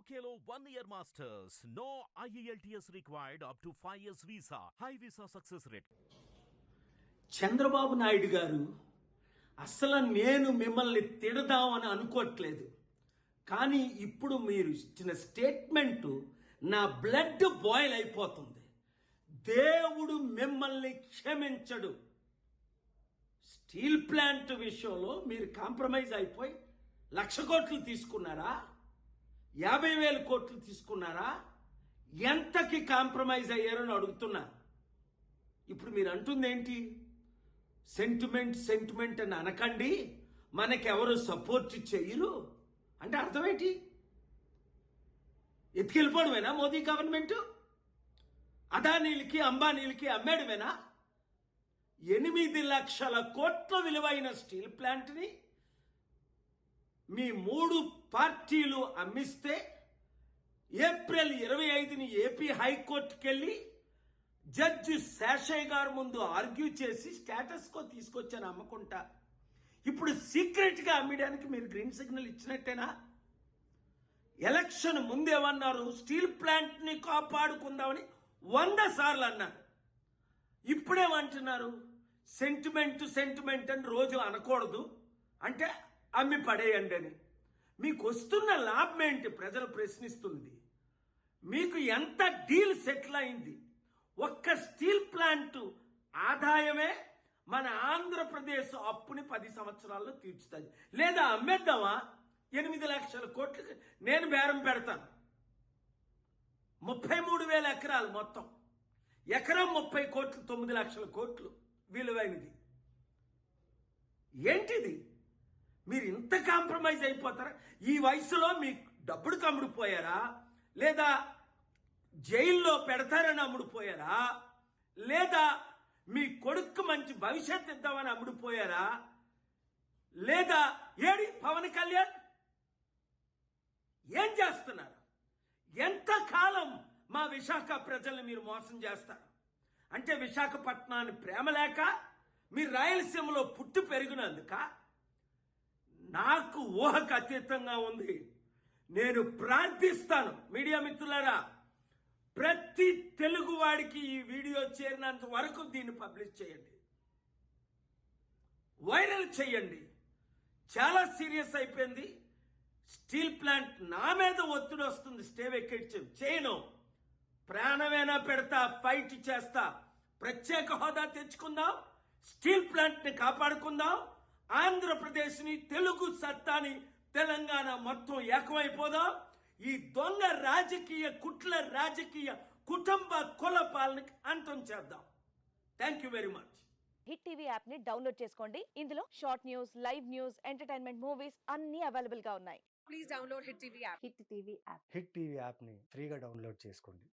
యూకేలో one year masters. No IELTS required up to five years visa high visa success rate Chandrababu Naidu గారు అసలు నేను మిమ్మల్ని తిడదామని అనుకోవట్లేదు. కానీ ఇప్పుడు మీరు ఇచ్చిన స్టేట్మెంట్ నా బ్లడ్ బాయిల్ అయిపోతుంది. దేవుడు మిమ్మల్ని క్షమించడు. స్టీల్ ప్లాంట్ విషయంలో మీరు కాంప్రమైజ్ అయిపోయి లక్ష కోట్లు తీసుకున్నారా? యాభై వేల కోట్లు తీసుకున్నారా? ఎంతకి కాంప్రమైజ్ అయ్యారని అడుగుతున్నా. ఇప్పుడు మీరు అంటుంది ఏంటి సెంటిమెంట్ సెంటిమెంట్ అని అనకండి. మనకెవరు సపోర్ట్ చేయరు. అంటే అర్థమేంటి? ఎత్తుకెళ్ళిపోవడమేనా మోదీ గవర్నమెంట్? అదానీలకి అంబానీలకి అమ్మేయడమేనా? ఎనిమిది లక్షల కోట్ల విలువైన స్టీల్ ప్లాంట్ని మీ మూడు పార్టీలు అమ్మిస్తే ఏప్రిల్ ఇరవై ఐదుని ఏపీ హైకోర్టుకి వెళ్ళి జడ్జి శేషయ్య గారు ముందు ఆర్గ్యూ చేసి స్టేటస్కో తీసుకొచ్చాను అమ్మకుంటా. ఇప్పుడు సీక్రెట్గా అమ్మడానికి మీరు గ్రీన్ సిగ్నల్ ఇచ్చినట్టేనా? ఎలక్షన్ ముందేమన్నారు? స్టీల్ ప్లాంట్ని కాపాడుకుందామని వంద సార్లు అన్నారు. ఇప్పుడేమంటున్నారు? సెంటిమెంట్ సెంటిమెంట్ అని రోజు అనకూడదు. అంటే అమ్మి పడేయండి అని. మీకు వస్తున్న లాభం ఏంటి? ప్రజలు ప్రశ్నిస్తుంది. మీకు ఎంత డీల్ సెటిల్ అయింది? ఒక్క స్టీల్ ప్లాంట్ ఆదాయమే మన ఆంధ్రప్రదేశ్ అప్పుని పది సంవత్సరాల్లో తీర్చుతుంది లేదా అమ్మేద్దామా? ఎనిమిది లక్షల కోట్లు నేను బేరం పెడతాను. ముప్పై మూడు వేల ఎకరాలు మొత్తం. ఎకరం ముప్పై కోట్లు తొమ్మిది లక్షల కోట్లు విలువైనది. ఏంటిది? కాంప్రమైజ్ అయిపోతారా? ఈ వయసులో మీ డబ్బుడు కమ్ముడిపోయారా లేదా జైల్లో పెడతారని అమ్ముడిపోయారా లేదా మీ కొడుకు మంచి భవిష్యత్ ఇద్దామని అమ్ముడిపోయారా లేదా ఏడి పవన్ కళ్యాణ్? ఏం చేస్తున్నారు? ఎంతకాలం మా విశాఖ ప్రజల్ని మీరు మోసం చేస్తారు? అంటే విశాఖపట్నాన్ని ప్రేమ లేక మీరు రాయలసీమలో పుట్టి పెరిగినందుక నాకు ఊహకు అతీతంగా ఉంది. నేను ప్రార్థిస్తాను. మీడియా మిత్రులారా ప్రతి తెలుగు వాడికి ఈ వీడియో చేరినంత వరకు దీన్ని పబ్లిష్ చేయండి. వైరల్ చేయండి. చాలా సీరియస్ అయిపోయింది. స్టీల్ ప్లాంట్ నా మీద ఒత్తిడి వస్తుంది. స్టే వెకెట్ చేయను. ప్రాణమైనా పెడతా ఫైట్ చేస్తా. ప్రత్యేక హోదా తెచ్చుకుందాం. స్టీల్ ప్లాంట్ని కాపాడుకుందాం. ఆంధ్రప్రదేశ్ని తెలుగు సత్తాని తెలంగాణ మొత్తం ఏకమైపోదాం? ఈ దొంగ రాజకీయ కుట్ల రాజకీయ కుటుంబ కుల పాలనకి అంతం చేద్దాం. Thank you very much Hit TV యాప్ని డౌన్లోడ్ చేసుకోండి. ఇందులో short news live news entertainment movies అన్ని అవైలబుల్గా ఉన్నాయి. please download Hit TV app. Hit TV app. Hit TV యాప్ని ఫ్రీగా డౌన్లోడ్ చేసుకోండి.